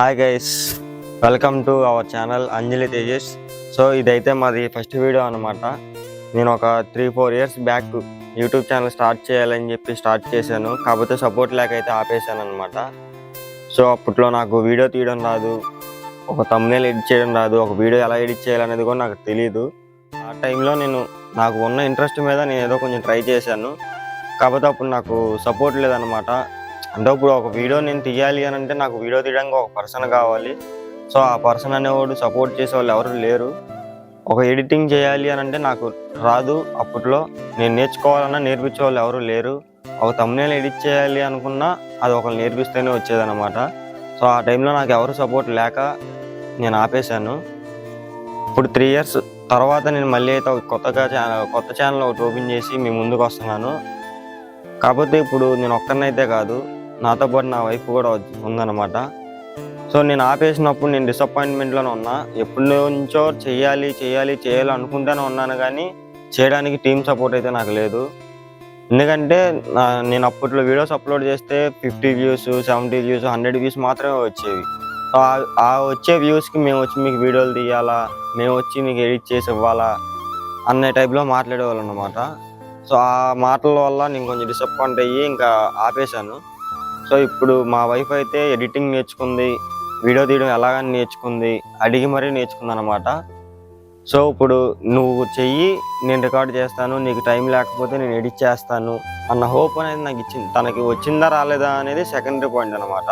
Hi guys welcome to our channel Anjali Tejas so ఇదైతే మాది first video అనమాట నేను ఒక three four years back YouTube channel start చేయాలని చెప్పి స్టార్ట్ చేశాను. కాకపోతే సపోర్ట్ లేకైతే అయితే ఆపేశాను అనమాట సో అప్పట్లో నాకు వీడియో తీయడం రాదు ఒక తమ్నేల్ ఎడిట్ చేయడం రాదు ఒక వీడియో ఎలా ఎడిట్ చేయాలనేది కూడా నాకు తెలియదు ఆ టైంలో నేను నాకు ఉన్న ఇంట్రెస్ట్ మీద నేను ఏదో కొంచెం ట్రై చేశాను. కాకపోతే అప్పుడు నాకు సపోర్ట్ లేదనమాట అంటే ఇప్పుడు ఒక వీడియో నేను తీయాలి అని అంటే నాకు వీడియో తీయడానికి ఒక పర్సన్ కావాలి. సో ఆ పర్సన్ అనేవాడు సపోర్ట్ చేసే వాళ్ళు ఎవరు లేరు. ఒక ఎడిటింగ్ చేయాలి అని అంటే నాకు రాదు. అప్పట్లో నేను నేర్చుకోవాలన్నా నేర్పించే వాళ్ళు ఎవరు లేరు. ఒక తమ్నేలు ఎడిట్ చేయాలి అనుకున్నా అది ఒకరు నేర్పిస్తేనే వచ్చేదన్నమాట. సో ఆ టైంలో నాకు ఎవరు సపోర్ట్ లేక నేను ఆపేశాను. ఇప్పుడు త్రీ ఇయర్స్ తర్వాత నేను మళ్ళీ అయితే ఒక కొత్తగా ఛానల్ కొత్త ఛానల్ ఒకటి ఓపెన్ చేసి మీ ముందుకు వస్తున్నాను. కాకపోతే ఇప్పుడు నేను ఒక్కరినైతే కాదు. నాతో పాటు నా వైఫ్ కూడా ఉందన్నమాట. సో నేను ఆపేసినప్పుడు నేను డిసప్పాయింట్మెంట్లోనే ఉన్నా. ఎప్పటి నుంచో చేయాలి చేయాలి చేయాలి అనుకుంటూనే ఉన్నాను కానీ చేయడానికి టీమ్ సపోర్ట్ అయితే నాకు లేదు. ఎందుకంటే నా- నేను అప్పట్లో వీడియోస్ అప్లోడ్ చేస్తే fifty views seventy views hundred views మాత్రమే వచ్చేవి. ఆ వచ్చే వ్యూస్కి మేము వచ్చి మీకు వీడియోలు తీయాలా మేము వచ్చి మీకు ఎడిట్ చేసి ఇవ్వాలా అనే టైప్లో మాట్లాడేవాళ్ళు అనమాట సో ఆ మాటల వల్ల నేను కొంచెం డిసప్పాయింట్ అయ్యి ఇంకా ఆపేశాను. సో ఇప్పుడు మా వైఫ్ అయితే ఎడిటింగ్ నేర్చుకుంది వీడియో తీయడం ఎలాగని నేర్చుకుంది అడిగి మరీ నేర్చుకుంది అనమాట సో ఇప్పుడు నువ్వు చెయ్యి నేను రికార్డ్ చేస్తాను నీకు టైం లేకపోతే నేను ఎడిట్ చేస్తాను అన్న హోప్ అనేది నాకు ఇచ్చింది. తనకి వచ్చిందా రాలేదా అనేది సెకండరీ పాయింట్ అనమాట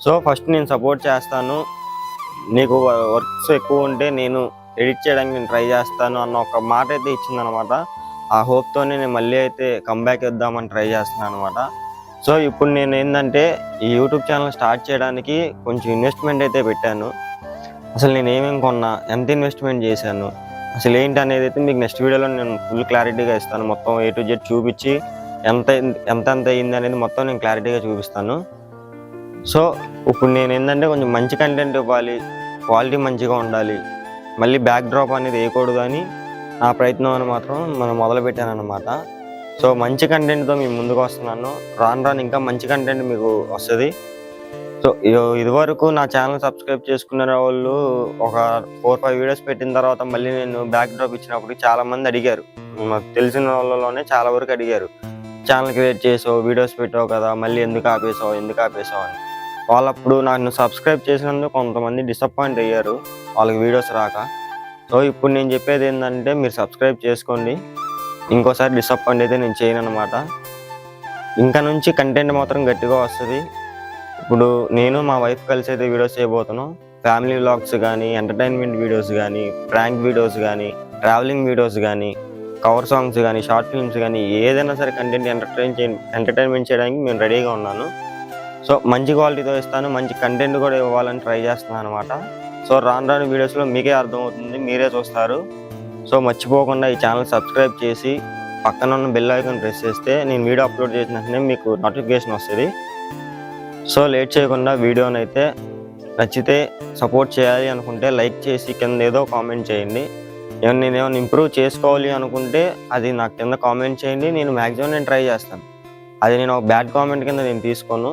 సో ఫస్ట్ నేను సపోర్ట్ చేస్తాను నీకు వర్క్స్ ఎక్కువ ఉంటే నేను ఎడిట్ చేయడానికి నేను ట్రై చేస్తాను అన్న ఒక మాట అయితే ఇచ్చిందనమాట ఆ హోప్తోనే నేను మళ్ళీ అయితే కంబ్యాక్ ఇద్దామని ట్రై చేస్తున్నాను అనమాట సో ఇప్పుడు నేను ఏంటంటే ఈ యూట్యూబ్ ఛానల్ స్టార్ట్ చేయడానికి కొంచెం ఇన్వెస్ట్మెంట్ అయితే పెట్టాను. అసలు నేను ఏమేమి కొన్నా ఎంత ఇన్వెస్ట్మెంట్ చేశాను అసలు ఏంటి అనేది అయితే మీకు నెక్స్ట్ వీడియోలో నేను ఫుల్ క్లారిటీగా ఇస్తాను. మొత్తం ఏ టు జెడ్ చూపించి ఎంత ఎంత ఎంత అయింది అనేది మొత్తం నేను క్లారిటీగా చూపిస్తాను. సో ఇప్పుడు నేను ఏంటంటే కొంచెం మంచి కంటెంట్ ఇవ్వాలి క్వాలిటీ మంచిగా ఉండాలి మళ్ళీ బ్యాక్ డ్రాప్ అనేది వేయకూడదు అని నా ప్రయత్నం అని మాత్రం మనం మొదలు పెట్టాను అనమాట సో మంచి కంటెంట్తో మేము ముందుకు వస్తున్నాను. రాను రాను ఇంకా మంచి కంటెంట్ మీకు వస్తుంది. సో ఇదివరకు నా ఛానల్ సబ్స్క్రైబ్ చేసుకున్న వాళ్ళు ఒక ఫోర్ ఫైవ్ వీడియోస్ పెట్టిన తర్వాత మళ్ళీ నేను బ్యాక్ డ్రాప్ ఇచ్చినప్పుడు చాలామంది అడిగారు. మాకు తెలిసిన వాళ్ళలోనే చాలా వరకు అడిగారు. ఛానల్ క్రియేట్ చేసావు వీడియోస్ పెట్టావు కదా మళ్ళీ ఎందుకు ఆపేసావు ఎందుకు ఆపేసావు అని. వాళ్ళప్పుడు నన్ను సబ్స్క్రైబ్ చేసినందుకు కొంతమంది డిసప్పాయింట్ అయ్యారు. వాళ్ళకి వీడియోస్ రాక. సో ఇప్పుడు నేను చెప్పేది ఏంటంటే మీరు సబ్స్క్రైబ్ చేసుకోండి. ఇంకోసారి డిసప్పాయింట్ అయితే నేను చేయను అనమాట ఇంకా నుంచి కంటెంట్ మాత్రం గట్టిగా వస్తుంది. ఇప్పుడు నేను మా వైఫ్ కలిసి అయితే వీడియోస్ చేయబోతున్నాం. ఫ్యామిలీ వ్లాగ్స్ కానీ ఎంటర్టైన్మెంట్ వీడియోస్ కానీ ప్రాంక్ వీడియోస్ కానీ ట్రావెలింగ్ వీడియోస్ కానీ కవర్ సాంగ్స్ కానీ షార్ట్ ఫిల్మ్స్ కానీ ఏదైనా సరే కంటెంట్ ఎంటర్టైన్ చే ఎంటర్టైన్మెంట్ చేయడానికి నేను రెడీగా ఉన్నాను. సో మంచి క్వాలిటీతో ఇస్తాను మంచి కంటెంట్ కూడా ఇవ్వాలని ట్రై చేస్తున్నాను అనమాట సో రాను రాను వీడియోస్లో మీకే అర్థమవుతుంది మీరే చూస్తారు. సో మర్చిపోకుండా ఈ ఛానల్ సబ్స్క్రైబ్ చేసి పక్కన ఉన్న బెల్ ఐకాన్ ప్రెస్ చేస్తే నేను వీడియో అప్లోడ్ చేసిన వెంటనే మీకు నోటిఫికేషన్ వస్తుంది. సో లేట్ చేయకుండా వీడియోని అయితే నచ్చితే సపోర్ట్ చేయాలి అనుకుంటే లైక్ చేసి కింద ఏదో కామెంట్ చేయండి. ఏమైనా నేను ఏమైనా ఇంప్రూవ్ చేసుకోవాలి అనుకుంటే అది నాకు కింద కామెంట్ చేయండి నేను మ్యాక్సిమం నేను ట్రై చేస్తాను. అది నేను ఒక బ్యాడ్ కామెంట్ కింద నేను తీసుకోను.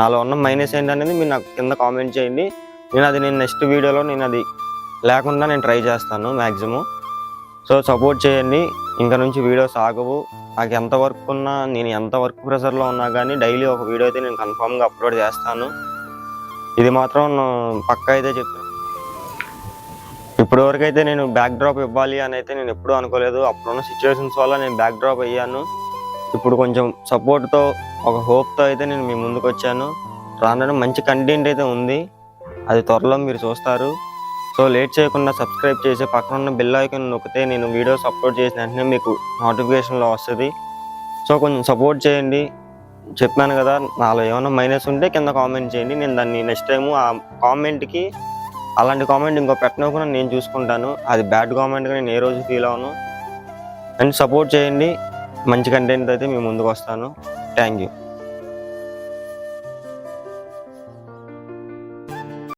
నాలో ఉన్న మైనస్ ఏంటనేది మీరు నాకు కింద కామెంట్ చేయండి. నేను అది నేను నెక్స్ట్ వీడియోలో నేను అది లేకుండా నేను ట్రై చేస్తాను మ్యాక్సిమం సో సపోర్ట్ చేయండి. ఇంకా నుంచి వీడియోస్ ఆగవు. నాకు ఎంత వర్క్ ఉన్నా నేను ఎంత వర్క్ ప్రెషర్లో ఉన్నా కానీ డైలీ ఒక వీడియో అయితే నేను కన్ఫామ్గా అప్లోడ్ చేస్తాను. ఇది మాత్రం పక్కా అయితే చెప్పాను ఇప్పటివరకు అయితే నేను బ్యాక్ డ్రాప్ ఇవ్వాలి అని అయితే నేను ఎప్పుడూ అనుకోలేదు. అప్పుడున్న సిచ్యువేషన్స్ వల్ల నేను బ్యాక్ డ్రాప్ అయ్యాను. ఇప్పుడు కొంచెం సపోర్ట్తో ఒక హోప్తో అయితే నేను మీ ముందుకు వచ్చాను. రానడం మంచి కంటెంట్ అయితే ఉంది. అది త్వరలో మీరు చూస్తారు. సో లేట్ చేయకుండా సబ్స్క్రైబ్ చేసి పక్కన ఉన్న బెల్ ఐకన్ నొక్కితే నేను వీడియోస్ అప్లోడ్ చేసిన వెంటనే మీకు నోటిఫికేషన్లో వస్తుంది. సో కొంచెం సపోర్ట్ చేయండి. చెప్పాను కదా నాలో ఏమైనా మైనస్ ఉంటే కింద కామెంట్ చేయండి. నేను దాన్ని నెక్స్ట్ టైము ఆ కామెంట్కి అలాంటి కామెంట్ ఇంకో పెట్టనకుండా నేను చూసుకుంటాను. అది బ్యాడ్ కామెంట్గా నేను ఏ రోజు ఫీల్ అవను. అండ్ సపోర్ట్ చేయండి. మంచి కంటెంట్ అయితే మేము ముందుకు వస్తాను. Thank you